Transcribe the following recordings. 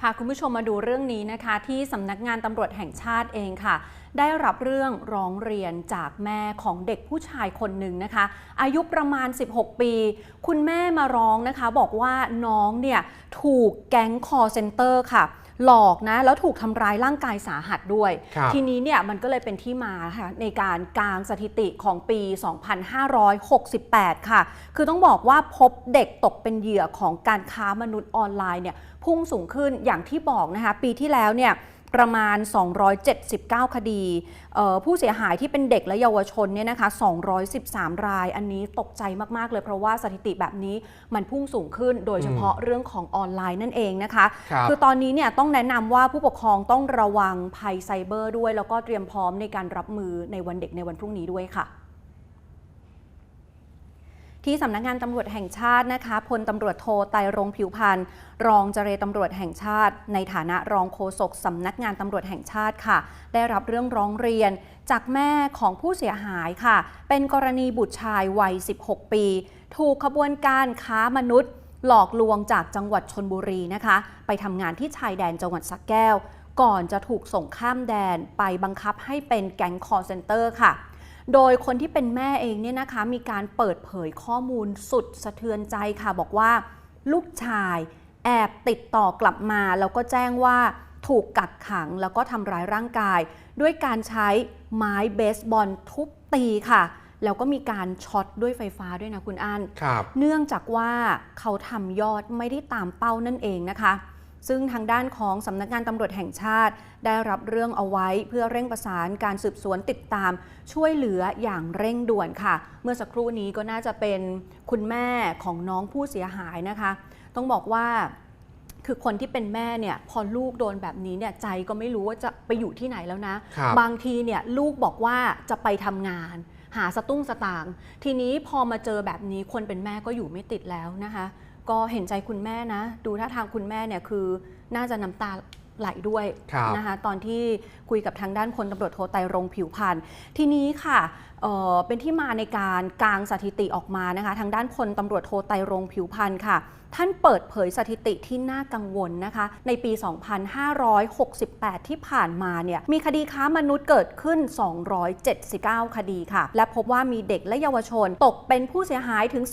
พาคุณผู้ชมมาดูเรื่องนี้นะคะ ที่สำนักงานตำรวจแห่งชาติเองค่ะ ได้รับเรื่องร้องเรียนจากแม่ของเด็กผู้ชายคนหนึ่งนะคะ อายุประมาณ 16 ปี คุณแม่มาร้องนะคะ บอกว่าน้องเนี่ยถูกแก๊งคอเซนเตอร์ค่ะ หลอกนะ แล้วถูกทำร้ายร่างกายสาหัสด้วยครับทีนี้เนี่ยมันก็เลยเป็นที่มาค่ะในการกางสถิติของปี 2568 ค่ะ คือต้องบอกว่าพบเด็กตกเป็นเหยื่อของการค้ามนุษย์ออนไลน์เนี่ย พุ่งสูงขึ้นอย่างที่บอกนะคะ ปีที่แล้วเนี่ยประมาณ 279 คดีเอ่อผู้เสียหายที่เป็นเด็กและเยาวชนเนี่ยนะคะ 213 ราย อันนี้ตกใจมาก ๆ เลยเพราะว่าสถิติแบบนี้มันพุ่งสูงขึ้น โดยเฉพาะเรื่องของออนไลน์นั่นเองนะคะครับคือตอนนี้เนี่ยต้องแนะนำว่าผู้ปกครองต้องระวังภัยไซเบอร์ด้วย แล้วก็เตรียมพร้อมในการรับมือในวันเด็กในวันพรุ่งนี้ด้วยค่ะ ที่สำนักงานตำรวจแห่งชาตินะคะพลตำรวจโทไตรรงผิวพันธ์รองเจรตำรวจแห่งชาติ ในฐานะรองโฆษกสำนักงานตำรวจแห่งชาติค่ะ ได้รับเรื่องร้องเรียนจากแม่ของผู้เสียหายค่ะ เป็นกรณีบุตรชายวัย 16 ปี ถูกขบวนการค้ามนุษย์ หลอกลวงจากจังหวัดชนบุรีนะคะ ไปทำงานที่ชายแดนจังหวัดสักแก้ว ก่อนจะถูกส่งข้ามแดนไปบังคับให้เป็นแก๊งคอร์เซนเตอร์ค่ะ โดยคนที่เป็นแม่เองเนี่ยนะคะมีการเปิดเผยข้อมูลสุดสะเทือนใจค่ะ บอกว่าลูกชายแอบติดต่อกลับมาแล้วก็แจ้งว่าถูกกักขังแล้วก็ทำร้ายร่างกาย ด้วยการใช้ไม้เบสบอลทุบตีค่ะ แล้วก็มีการช็อตด้วยไฟฟ้าด้วยนะคุณอันครับเนื่องจากว่าเขาทำยอดไม่ได้ตามเป้านั่นเองนะคะ ซึ่งทางด้านของสำนักงานตำรวจแห่งชาติ ได้รับเรื่องเอาไว้เพื่อเร่งประสานการสืบสวนติดตาม ช่วยเหลืออย่างเร่งด่วนค่ะ เมื่อสักครู่นี้ก็น่าจะเป็นคุณแม่ของน้องผู้เสียหายนะคะ ต้องบอกว่าคือคนที่เป็นแม่เนี่ยพอลูกโดนแบบนี้เนี่ยใจก็ไม่รู้ว่าจะไปอยู่ที่ไหนแล้วนะครับบางทีเนี่ยลูกบอกว่าจะไปทำงาน หาสตุ้งสตางค์ทีนี้พอมาเจอแบบนี้คนเป็นแม่ก็อยู่ไม่ติดแล้วนะคะ ก็เห็นใจคุณแม่นะ ดูท่าทางคุณแม่เนี่ยคือน่าจะน้ำตาไหลด้วยครับนะคะตอนที่คุยกับทางด้านพลตำรวจโทไตรรงค์ผิวพันธ์ทีนี้ค่ะเป็นที่มาในการกางสถิติออกมานะคะ ทางด้านพลตำรวจโทไตรรงผิวพันธ์ค่ะ ท่านเปิดเผยสถิติที่น่ากังวลนะคะ ในปี 2568 ที่ผ่านมาเนี่ยมีคดีค้ามนุษย์เกิดขึ้น 279 คดีค่ะ และพบว่ามีเด็กและเยาวชนตกเป็นผู้เสียหายถึง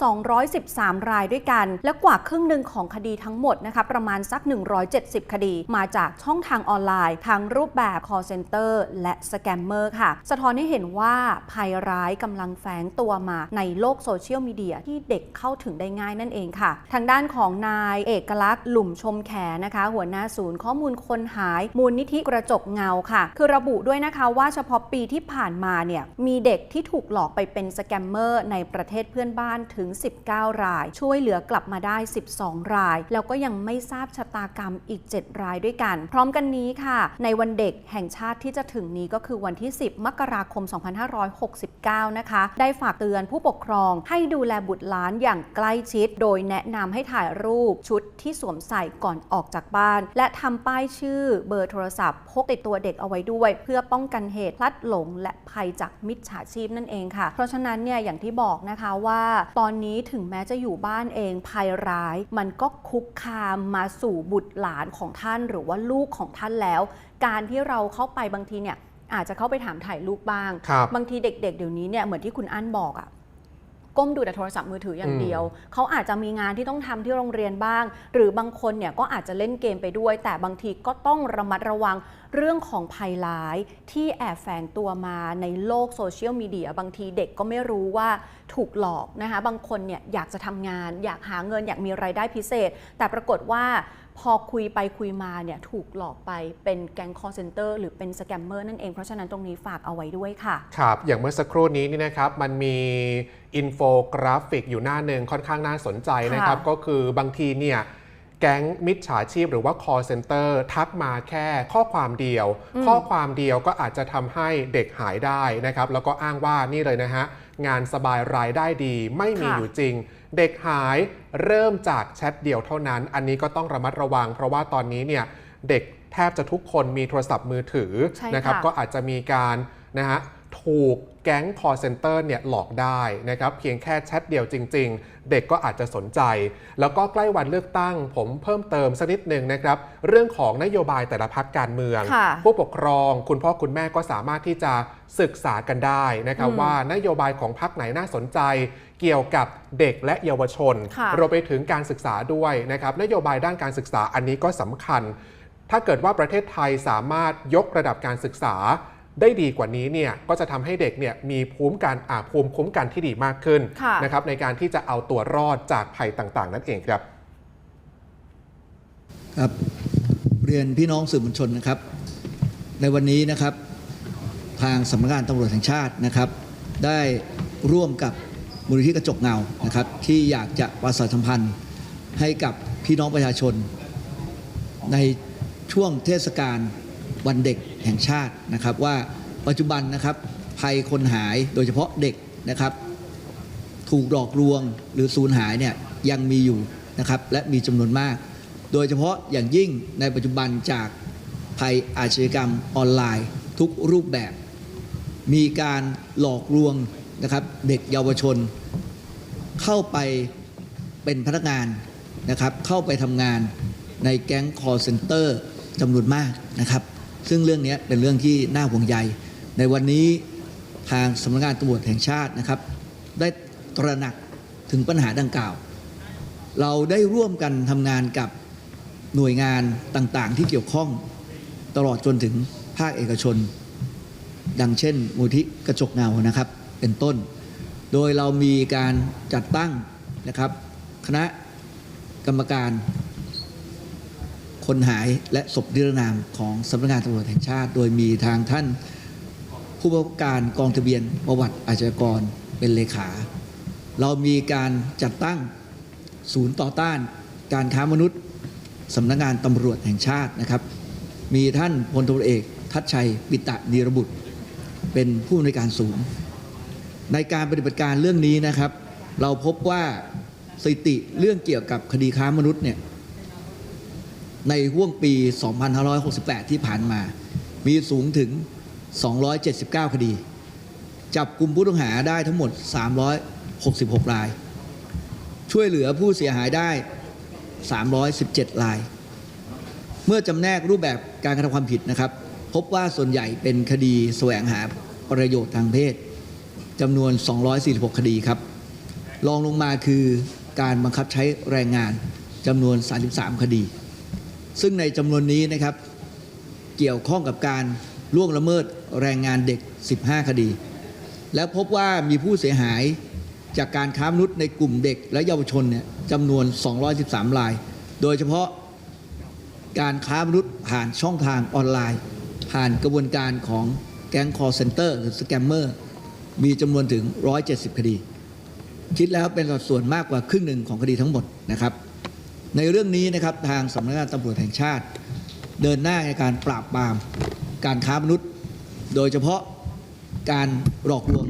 213 รายด้วยกัน และกว่าครึ่งหนึ่งของคดีทั้งหมดนะคะประมาณสัก 170 คดี มาจากช่องทางออนไลน์ทั้งรูปแบบ call center และสแกมเมอร์ค่ะ สะท้อนให้เห็นว่าภัยร้ายกำลังแฝงตัวมาในโลกโซเชียลมีเดียที่เด็กเข้าถึงได้ง่ายนั่นเองค่ะ ทางด้านของนายเอกลักษณ์หลุมชมแขนะคะ หัวหน้าศูนย์ข้อมูลคนหายมูลนิธิกระจกเงาค่ะ คือระบุด้วยนะคะว่าเฉพาะปีที่ผ่านมาเนี่ยมีเด็กที่ถูกหลอกไปเป็นสแกมเมอร์ในประเทศเพื่อนบ้านถึง 19 ราย ช่วยเหลือกลับมาได้ 12 ราย แล้วก็ยังไม่ทราบชะตากรรมอีก 7 รายด้วยกัน พร้อมกันนี้ค่ะ ในวันเด็กแห่งชาติที่จะถึงนี้ก็คือวันที่ 10 มกราคม2569นะคะ ได้ฝากเตือนผู้ปกครองให้ดูแลบุตรหลานอย่างใกล้ชิด โดยแนะนำให้ถ่ายรูปชุดที่สวมใส่ก่อนออกจากบ้าน และทำป้ายชื่อเบอร์โทรศัพท์ พกติดตัวเด็กเอาไว้ด้วย เพื่อป้องกันเหตุพลัดหลง และภัยจากมิจฉาชีพนั่นเองค่ะ เพราะฉะนั้นเนี่ยอย่างที่บอกนะคะว่า ตอนนี้ถึงแม้จะอยู่บ้านเองภัยร้าย มันก็คุกคามมาสู่บุตรหลานของท่าน หรือว่าลูกของท่านแล้ว การที่เราเข้าไปบางทีเนี่ย อาจจะเข้าไปถามถ่ายลูกบ้างครับบางทีเด็กๆเดี๋ยวนี้เนี่ยเหมือนที่คุณอั้นบอกอะก้มดูแต่โทรศัพท์มือถืออย่างเดียว เขาอาจจะมีงานที่ต้องทำที่โรงเรียนบ้าง หรือบางคนเนี่ยก็อาจจะเล่นเกมไปด้วย แต่บางทีก็ต้องระมัดระวัง เรื่องของภัยร้ายที่แอบแฝงตัวมาในโลกโซเชียลมีเดียบางทีเด็กก็ไม่รู้ว่าถูกหลอกนะคะ บางคนเนี่ยอยากจะทำงาน อยากหาเงินอยากมีไรายได้พิเศษ แต่ปรากฏว่าพอคุยไปคุยมาเนี่ยถูกหลอกไปเป็นแก๊งคอร์เซนเตอร์หรือเป็นสแกมเมอร์นั่นเอง เพราะฉะนั้นตรงนี้ฝากเอาไว้ด้วยค่ะ ครับ อย่างเมื่อสักครู่นี้นี่นะครับ มันมีอินโฟกราฟิกอยู่หน้าหนึ่งค่อนข้างน่าสนใจนะครับค่ะก็คือบางทีเนี่ย แก๊งมิจฉาชีพหรือว่า call center ทักมาแค่ข้อความเดียว ข้อความเดียวก็อาจจะทำให้เด็กหายได้นะครับ แล้วก็อ้างว่านี่เลยนะฮะ งานสบายรายได้ดีไม่มีค่ะอยู่จริง เด็กหายเริ่มจากแชทเดียวเท่านั้น อันนี้ก็ต้องระมัดระวัง เพราะว่าตอนนี้เนี่ยเด็กแทบจะทุกคนมีโทรศัพท์มือถือใช่นะครับค่ะก็อาจจะมีการนะฮะ ถูกแก๊ง call center เนี่ยหลอกได้นะครับเพียงแค่แชทเดียวจริง ๆ เด็กก็อาจจะสนใจ แล้วก็ใกล้วันเลือกตั้ง ผมเพิ่มเติมสักนิดหนึ่งนะครับ เรื่องของนโยบายแต่ละพักการเมืองค่ะผู้ปกครองคุณพ่อคุณแม่ก็สามารถที่จะศึกษากันได้นะครับอืมว่านโยบายของพักไหนน่าสนใจ เกี่ยวกับเด็กและเยาวชนค่ะรวมไปถึงการศึกษาด้วยนะครับนโยบายด้านการศึกษาอันนี้ก็สำคัญ ถ้าเกิดว่าประเทศไทยสามารถยกระดับการศึกษา ได้ดีกว่านี้เนี่ยก็จะทำให้เด็กเนี่ยมีภูมิการอาภูมิคุ้มกันที่ดีมากขึ้นค่ะนะครับในการที่จะเอาตัวรอดจากภัยต่างๆ นั่นเองครับครับเรียนพี่น้องสื่อมวลชนนะครับ ในวันนี้นะครับทางสำนักงานตำรวจแห่งชาตินะครับ ได้ร่วมกับมูลนิธิกระจกเงานะครับ ที่อยากจะประชาสัมพันธ์ให้กับพี่น้องประชาชน ในช่วงเทศกาล วันเด็กแห่งชาตินะครับว่าปัจจุบันนะครับภัยคนหายโดยเฉพาะเด็กนะครับ ถูกหลอกลวงหรือสูญหายเนี่ยยังมีอยู่นะครับและมีจำนวนมาก โดยเฉพาะอย่างยิ่งในปัจจุบันจากภัยอาชญากรรมออนไลน์ทุกรูปแบบ มีการหลอกลวงนะครับเด็กเยาวชน เข้าไปเป็นพนักงานนะครับเข้าไปทำงานในแก๊ง call center จำนวนมากนะครับ ซึ่งเรื่องนี้เป็นเรื่องที่น่าห่วงใย ในวันนี้ทางสำนักงานตำรวจแห่งชาตินะครับ ได้ตระหนักถึงปัญหาดังกล่าว เราได้ร่วมกันทำงานกับหน่วยงานต่างๆ ที่เกี่ยวข้องตลอดจนถึงภาคเอกชน ดังเช่น มูลที่กระจกเงานะครับ เป็นต้น โดยเรามีการจัดตั้งนะครับ คณะกรรมการ คนหายและศพนิรนามของสำนักงานตำรวจแห่งชาติ โดยมีทางท่านผู้บังคับการกองทะเบียนประวัติอาชญากรเป็นเลขา เรามีการจัดตั้งศูนย์ต่อต้านการค้ามนุษย์สำนักงานตำรวจแห่งชาตินะครับ มีท่านพลตำรวจเอกทัชชัยปิตะนีรบุตร เป็นผู้อำนวยการศูนย์ในการปฏิบัติการเรื่องนี้นะครับ เราพบว่าสถิติเรื่องเกี่ยวกับคดีค้ามนุษย์เนี่ย ในห่วงปี 2568 ที่ผ่านมา มีสูงถึง 279 คดี จับกลุ่มผู้ต้องหาได้ทั้งหมด 366 ราย ช่วยเหลือผู้เสียหายได้ 317 ราย เมื่อจำแนกรูปแบบการกระทำความผิดนะครับ พบว่าส่วนใหญ่เป็นคดีแสวงหาประโยชน์ทางเพศจำนวน 246 คดีครับรองลงมาคือการบังคับใช้แรงงานจำนวน 33 คดี ซึ่งในจำนวนนี้นะครับเกี่ยวข้องกับการล่วงละเมิดแรงงานเด็ก 15 คดี แล้วพบว่ามีผู้เสียหายจากการค้ามนุษย์ในกลุ่มเด็กและเยาวชนเนี่ยจำนวน 213 ราย โดยเฉพาะการค้ามนุษย์ผ่านช่องทางออนไลน์ ผ่านกระบวนการของแก๊ง call center หรือสแกมเมอร์มีจำนวนถึง 170 คดี คิดแล้วเป็นสัดส่วนมากกว่าครึ่งหนึ่งของคดีทั้งหมดนะครับ ในเรื่องนี้นะครับทางสำนักงานตำรวจแห่งชาติ เดินหน้าในการปราบปรามการค้ามนุษย์ โดยเฉพาะการหลอกลวง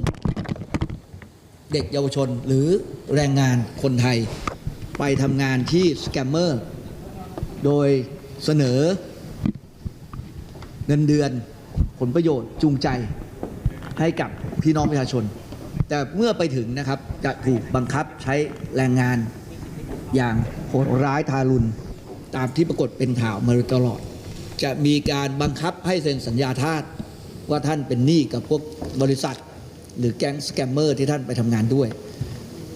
เด็กเยาวชนหรือแรงงานคนไทย ไปทำงานที่สแกมเมอร์โดยเสนอเงินเดือนผลประโยชน์จูงใจให้กับพี่น้องประชาชน แต่เมื่อไปถึงนะครับจะถูกบังคับใช้แรงงานอย่าง ดร้ายทารุณตามที่ปรากฏเป็นข่าวมาโดยตลอด จะมีการบังคับให้เซ็นสัญญาทาสว่าท่านเป็นหนี้กับพวกบริษัท หรือแก๊งสแกมเมอร์ที่ท่านไปทำงานด้วย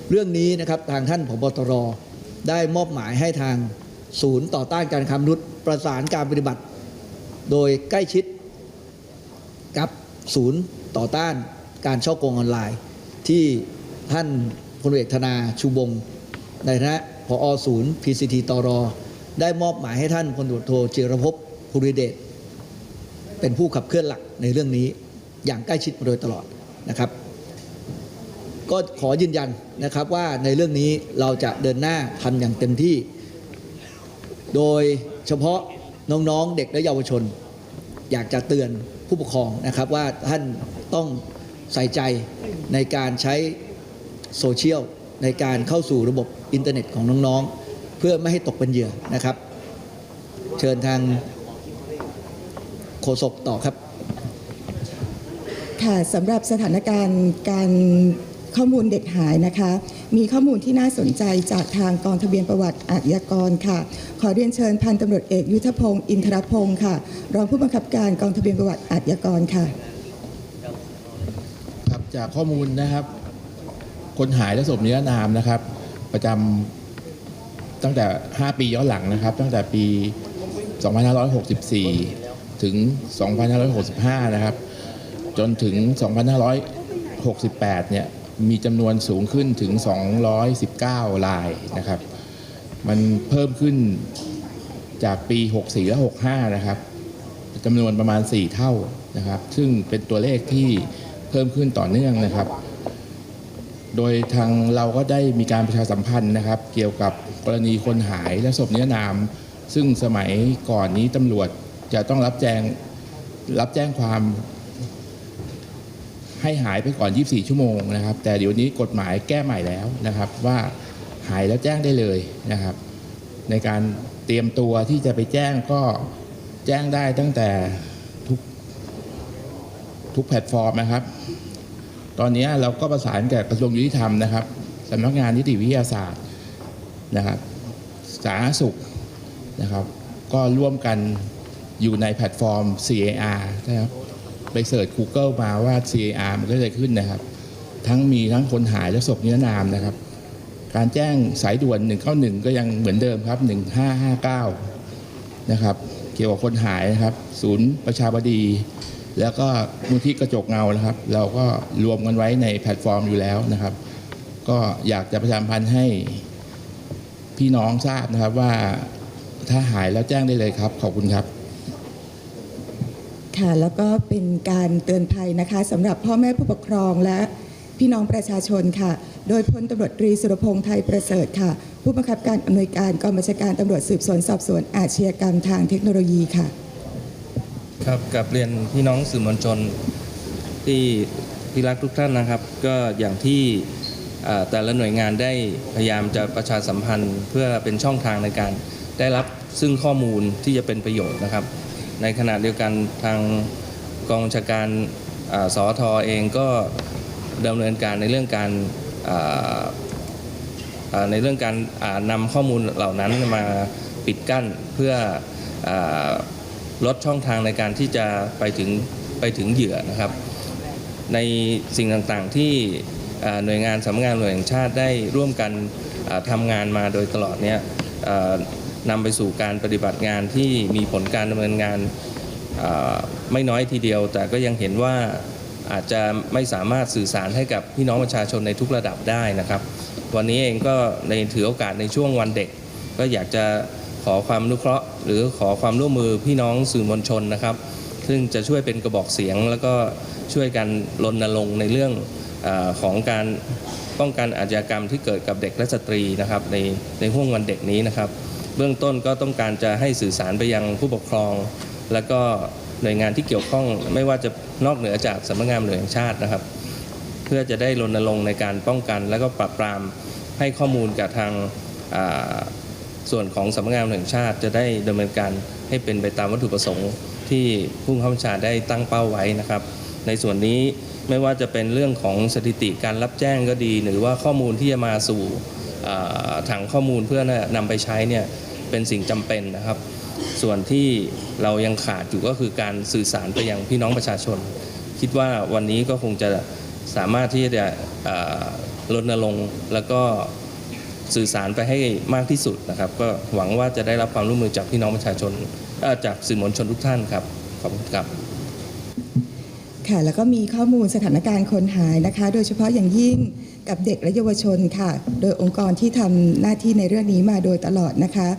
เรื่องนี้นะครับทางท่านผบตรได้มอบหมายให้ทางศูนย์ต่อต้านการค้ามนุษย์ประสานการปฏิบัติ โดยใกล้ชิดกับศูนย์ต่อต้านการช่อโกงออนไลน์ ที่ท่านพลเอกธนาชูบงในฐานะ ผอศูนย์ PCT ตรได้มอบหมายให้ท่านพลตำรวจโทจิรภพภูริเดชเป็นผู้ขับเคลื่อนหลักในเรื่องนี้อย่างใกล้ชิดมาโดยตลอดนะครับ ก็ขอยืนยันนะครับว่าในเรื่องนี้เราจะเดินหน้าทำอย่างเต็มที่ โดยเฉพาะน้องๆเด็กและเยาวชน อยากจะเตือนผู้ปกครองนะครับว่าท่านต้องใส่ใจในการใช้โซเชียล ในการเข้าสู่ระบบอินเทอร์เน็ตของน้องๆ เพื่อไม่ให้ตกเป็นเหยื่อนะครับ เชิญทางโฆษกต่อครับ ค่ะสำหรับสถานการณ์การข้อมูลเด็กหายนะคะ มีข้อมูลที่น่าสนใจจากทางกองทะเบียนประวัติอาชญากรค่ะ ขอเรียนเชิญพันตำรวจเอกยุทธพงศ์อินทรพงศ์ค่ะ รองผู้บังคับการกองทะเบียนประวัติอาชญากรค่ะ ครับจากข้อมูลนะครับ คนหายและศพนิรนามนะครับ ประจำตั้งแต่ 5 ปีย้อนหลังนะครับ ตั้งแต่ปี 2564 ถึง 2565 นะครับ จนถึง 2568 เนี่ยมีจำนวนสูงขึ้นถึง 219รายนะครับ มันเพิ่มขึ้นจากปี 64 และ 65 นะครับจำนวนประมาณ 4 เท่านะครับ ซึ่งเป็นตัวเลขที่เพิ่มขึ้นต่อเนื่องนะครับ โดยทางเราก็ได้มีการประชาสัมพันธ์นะครับ เกี่ยวกับกรณีคนหายและศพนิรนาม ซึ่งสมัยก่อนนี้ตำรวจจะต้องรับแจ้งรับแจ้งความให้หายไปก่อน 24 ชั่วโมงนะครับ แต่เดี๋ยวนี้กฎหมายแก้ใหม่แล้วนะครับ ว่าหายแล้วแจ้งได้เลยนะครับ ในการเตรียมตัวที่จะไปแจ้งก็แจ้งได้ตั้งแต่ทุกทุกแพลตฟอร์มนะครับ ตอนนี้เราก็ประสานกับกระทรวงยุติธรรมนะครับสำนักงานนิติวิทยาศาสตร์นะครับสาธารณสุขนะครับ ก็ร่วมกันอยู่ในแพลตฟอร์ม CAR นะครับไปเสิร์ช Google มาว่า CAR มันก็จะขึ้นนะครับ ทั้งมีทั้งคนหายและศพนิรนามนะครับ การแจ้งสายด่วน 191 ก็ยังเหมือนเดิมครับ 1559 นะครับ เกี่ยวกับคนหายนะครับ ศูนย์ประชาบดี แล้วก็มูลที่กระจกเงานะครับ เราก็รวมกันไว้ในแพลตฟอร์มอยู่แล้วนะครับ ก็อยากจะประชาสัมพันธ์ให้พี่น้องทราบนะครับว่าถ้าหายแล้วแจ้งได้เลยครับ ขอบคุณครับค่ะแล้วก็เป็นการเตือนภัยนะคะสำหรับพ่อแม่ผู้ปกครองและพี่น้องประชาชนค่ะ โดยพลตำรวจตรีสุรพงษ์ไทยประเสริฐค่ะ ผู้บังคับการอำนวยการกองบัญชาการตำรวจสืบสวนสอบสวนอาชญากรรมทางเทคโนโลยีค่ะ ครับกับเรียนพี่น้องสื่อมวลชนที่ที่รักทุกท่านนะครับ ก็อย่างที่แต่ละหน่วยงานได้พยายามจะประชาสัมพันธ์เพื่อเป็นช่องทางในการได้รับซึ่งข้อมูลที่จะเป็นประโยชน์นะครับ ในขณะเดียวกันทางกองชาการอสอทอเองก็ดำเนินการในเรื่องการในเรื่องการอ่านำข้อมูลเหล่านั้นมาปิดกั้นเพื่ออ ลดช่องทางในการที่จะไปถึงไปถึงเหยื่อนะครับ ในสิ่งต่างๆที่หน่วยงานสำนักงานตำรวจแห่งชาติได้ร่วมกันทำงานมาโดยตลอดเนี่ยนำไปสู่การปฏิบัติงานที่มีผลการดำเนินงานไม่น้อยทีเดียว แต่ก็ยังเห็นว่าอาจจะไม่สามารถสื่อสารให้กับพี่น้องประชาชนในทุกระดับได้นะครับ วันนี้เองก็ในถือโอกาสในช่วงวันเด็ก ก็อยากจะ ขอความอนุเคราะห์ หรือขอความร่วมมือพี่น้องสื่อมวลชนนะครับ ซึ่งจะช่วยเป็นกระบอกเสียง แล้วก็ช่วยกันรณรงค์ในเรื่องอของการป้องกันอาชญากรรมที่เกิดกับเด็กและสตรีนะครับในในห่วงวันเด็กนี้นะครับ เบื้องต้นก็ต้องการจะให้สื่อสารไปยังผู้ปกครอง แล้วก็หน่วยงานที่เกี่ยวข้องไม่ว่าจะนอกเหนือจากสำนักงานตำรวจแห่งชาตินะครับ เพื่อจะได้รณรงค์ในการป้องกัน และก็ปราบปรามให้ข้อมูลกับทางา ส่วนของสำนักงานแห่งชาติจะได้ดำเนินการให้เป็นไปตามวัตถุประสงค์ที่ผู้บังคับบัญชาได้ตั้งเป้าไว้นะครับ ในส่วนนี้ไม่ว่าจะเป็นเรื่องของสถิติการรับแจ้งก็ดี หรือว่าข้อมูลที่จะมาสู่ถังข้อมูลเพื่อนำไปใช้เนี่ยเป็นสิ่งจำเป็นนะครับ ส่วนที่เรายังขาดอยู่ก็คือการสื่อสารไปยังพี่น้องประชาชน คิดว่าวันนี้ก็คงจะสามารถที่จะรณรงค์แล้วก็ สื่อสารไปให้มากที่สุดนะครับ ก็หวังว่าจะได้รับความร่วมมือจากพี่น้องประชาชนเอ่อจากสื่อมวลชนทุกท่านครับขอบคุณครับค่ะแล้วก็มีข้อมูลสถานการณ์คนหายนะคะ โดยเฉพาะอย่างยิ่งกับเด็กและเยาวชนค่ะ โดยองค์กรที่ทำหน้าที่ในเรื่องนี้มาโดยตลอดนะคะ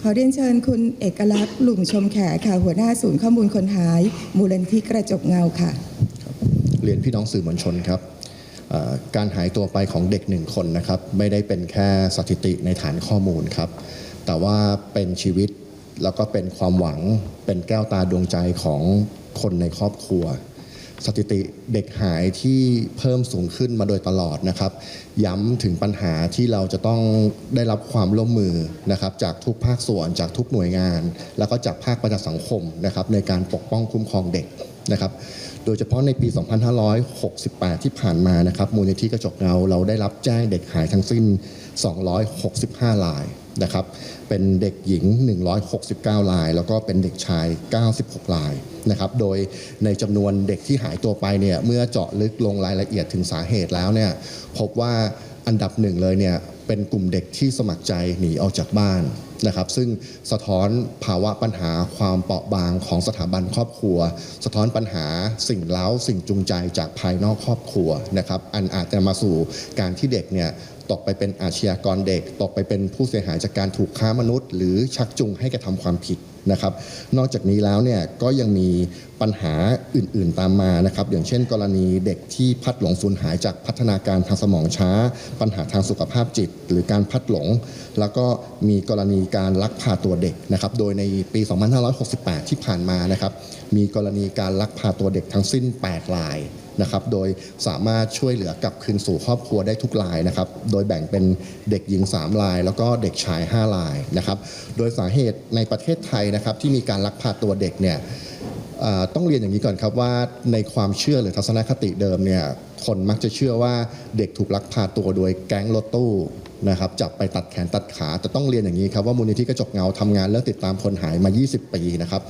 ขอเรียนเชิญคุณเอกลักษณ์หลุมชมแขค่ะ หัวหน้าศูนย์ข้อมูลคนหาย มูลนิธิกระจกเงาค่ะเรียนพี่น้องสื่อมวลชนครับเอ่อ การหายตัวไปของเด็กหนึ่งคนนะครับ ไม่ได้เป็นแค่สถิติในฐานข้อมูลครับ แต่ว่าเป็นชีวิตแล้วก็เป็นความหวังเป็นแก้วตาดวงใจของคนในครอบครัว สถิติเด็กหายที่เพิ่มสูงขึ้นมาโดยตลอดนะครับ ย้ำถึงปัญหาที่เราจะต้องได้รับความร่วมมือนะครับ จากทุกภาคส่วนจากทุกหน่วยงาน แล้วก็จากภาคประชาสังคมนะครับ ในการปกป้องคุ้มครองเด็กนะครับ โดยเฉพาะในปี 2568 ที่ผ่านมานะครับมูลนิธิกระจกเงาเราได้รับแจ้งเด็กหายทั้งสิ้น 265รายนะครับ เป็นเด็กหญิง 169ราย แล้วก็เป็นเด็กชาย 96รายนะครับ โดยในจำนวนเด็กที่หายตัวไปเนี่ยเมื่อเจาะลึกลงรายละเอียดถึงสาเหตุแล้วเนี่ยพบว่าอันดับหนึ่งเลยเนี่ย เป็นกลุ่มเด็กที่สมัครใจหนีออกจากบ้านนะครับ ซึ่งสะท้อนภาวะปัญหาความเปราะบางของสถาบันครอบครัว สะท้อนปัญหาสิ่งเล้าสิ่งจูงใจจากภายนอกครอบครัวนะครับ อันอาจจะมาสู่การที่เด็กเนี่ยตกไปเป็นอาชญากรเด็ก ตกไปเป็นผู้เสียหายจากการถูกค้ามนุษย์ หรือชักจูงให้กระทำความผิด นะครับ นอกจากนี้แล้วเนี่ยก็ยังมีปัญหาอื่นๆตามมานะครับ อย่างเช่น กรณีเด็กที่พัดหลงสูญหายจากพัฒนาการทางสมองช้า ปัญหาทางสุขภาพจิต หรือการพัดหลง แล้วก็มีกรณีการลักพาตัวเด็กนะครับ โดยในปี 2568 ที่ผ่านมานะครับ มีกรณีการลักพาตัวเด็กทั้งสิ้น 8 ราย นะครับโดยสามารถช่วยเหลือกลับคืนสู่ครอบครัวได้ทุกรายนะครับโดยแบ่งเป็นเด็กหญิง 3 ราย แล้วก็เด็กชาย 5 รายนะครับโดยสาเหตุในประเทศไทยนะครับที่มีการลักพาตัวเด็กเนี่ยต้องเรียนอย่างนี้ก่อนครับว่าในความเชื่อหรือทัศนคติเดิมเนี่ยคนมักจะเชื่อว่าเด็กถูกลักพาตัวโดยแก๊งรถตู้ นะครับจับไปตัดแขนตัดขาแต่ต้องเรียนอย่างนี้ครับว่ามูลนิธิกระจกเงาทำงานเรื่องติดตามคนหายมา 20 ปีนะครับ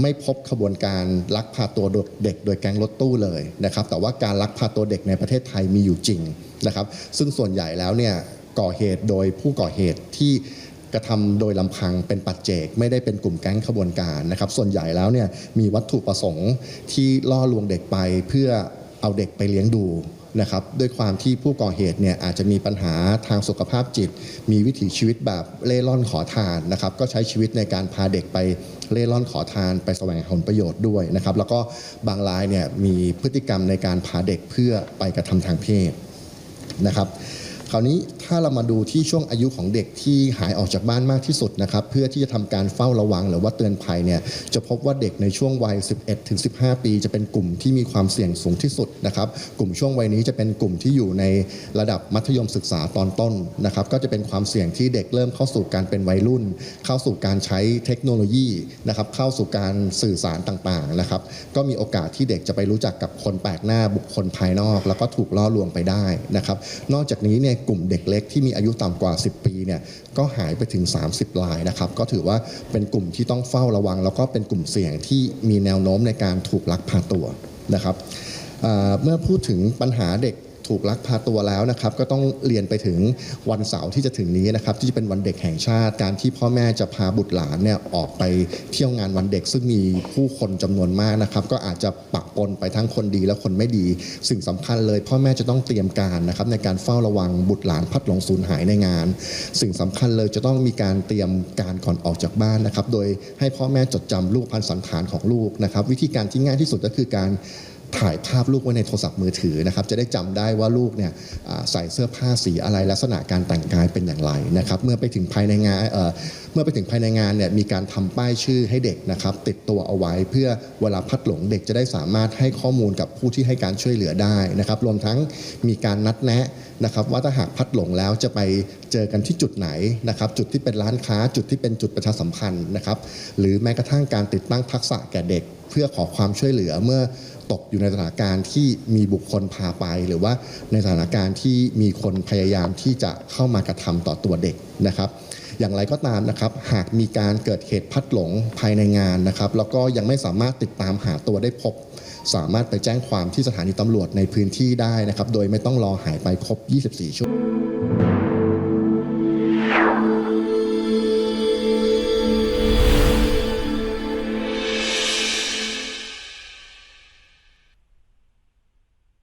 ไม่พบขบวนการลักพาตัวเด็กโดยแก๊งรถตู้เลยนะครับแต่ว่าการลักพาตัวเด็กในประเทศไทยมีอยู่จริงนะครับซึ่งส่วนใหญ่แล้วเนี่ยก่อเหตุโดยผู้ก่อเหตุที่กระทำโดยลำพังเป็นปัจเจก ไม่ได้เป็นกลุ่มแก๊งขบวนการนะครับส่วนใหญ่แล้วเนี่ยมีวัตถุประสงค์ที่ล่อลวงเด็กไปเพื่อเอาเด็กไปเลี้ยงดู นะครับด้วยความที่ผู้ก่อเหตุเนี่ยอาจจะมีปัญหาทางสุขภาพจิต มีวิถีชีวิตแบบเล่ร่อนขอทานนะครับก็ใช้ชีวิตในการพาเด็กไปเล่ร่อนขอทานไปแสวงหาผลประโยชน์ด้วยนะครับแล้วก็บางรายเนี่ยมีพฤติกรรมในการพาเด็กเพื่อไปกระทำทางเพศนะครับคราวนี้ถ้าเรามาดูที่ช่วงอายุของเด็กที่หายออกจากบ้านมากที่สุดนะครับเพื่อที่จะทำการเฝ้าระวังหรือว่าเตือนภัยเนี่ยจะพบว่าเด็กในช่วงวัย 11 ถึง 15 ปี จะเป็นกลุ่มที่มีความเสี่ยงสูงที่สุดนะครับกลุ่มช่วงวัยนี้จะเป็นกลุ่มที่อยู่ในระดับมัธยมศึกษาตอนต้นนะครับก็จะเป็นความเสี่ยงที่เด็กเริ่มเข้าสู่การเป็นวัยรุ่น เข้าสู่การใช้เทคโนโลยีนะครับเข้าสู่การสื่อสารต่างๆนะครับก็มีโอกาสที่เด็กจะไปรู้จักกับคนแปลกหน้าบุคคลภายนอก แล้วก็ถูกล่อลวงไปได้นะครับนอกจากนี้เนี่ยกลุ่มเด็กเล็กที่มีอายุต่ำกว่า 10 ปีเนี่ยก็หายไปถึง 30รายนะครับก็ถือว่าเป็นกลุ่มที่ต้องเฝ้าระวัง แล้วก็เป็นกลุ่มเสี่ยงที่มีแนวโน้มในการถูกลักพาตัวนะครับเมื่อพูดถึงปัญหาเด็ก ถูกลักพาตัวแล้วนะครับก็ต้องเรียนไปถึงวันเสาร์ที่จะถึงนี้นะครับที่จะเป็นวันเด็กแห่งชาติ การที่พ่อแม่จะพาบุตรหลานเนี่ยออกไปเที่ยวงานวันเด็ก ซึ่งมีผู้คนจำนวนมากนะครับก็อาจจะปะปนไปทั้งคนดีและคนไม่ดี สิ่งสำคัญเลย พ่อแม่จะต้องเตรียมการนะครับในการเฝ้าระวังบุตรหลานพัดหลงสูญหายในงาน สิ่งสำคัญเลยจะต้องมีการเตรียมการก่อนออกจากบ้านนะครับโดยให้พ่อแม่จดจำลูกพันสันฐานของลูกนะครับวิธีการที่ง่ายที่สุดก็คือการ ถ่ายภาพลูกไว้ในโทรศัพท์มือถือนะครับจะได้จำได้ว่าลูกเนี่ยใส่เสื้อผ้าสีอะไรลักษณะการแต่งกายเป็นอย่างไรนะครับเมื่อไปถึงภายในงานเเมื่อไปถึงภายในงานเนี่ยมีการทำป้ายชื่อให้เด็กนะครับติดตัวเอาไว้เพื่อเวลาพัดหลงเด็กจะได้สามารถให้ข้อมูลกับผู้ที่ให้การช่วยเหลือได้นะครับรวมทั้งมีการนัดแนะนะครับว่าถ้าหากพัดหลงแล้วจะไปเจอกันที่จุดไหนนะครับจุดที่เป็นร้านค้าจุดที่เป็นจุดประชาสัมพันธ์นะครับหรือแม้กระทั่งการติดตั้งทักษะแก่เด็ก เพื่อขอความช่วยเหลือเมื่อ ตกอยู่ในสถานการณ์ที่มีบุคคลพาไป หรือว่าในสถานการณ์ที่มีคนพยายามที่จะเข้ามากระทำต่อตัวเด็กนะครับ อย่างไรก็ตามนะครับ หากมีการเกิดเหตุพัดหลงภายในงานนะครับ แล้วก็ยังไม่สามารถติดตามหาตัวได้พบ สามารถไปแจ้งความที่สถานีตำรวจในพื้นที่ได้นะครับ โดยไม่ต้องรอหายไปครบ 24 ชั่วโมง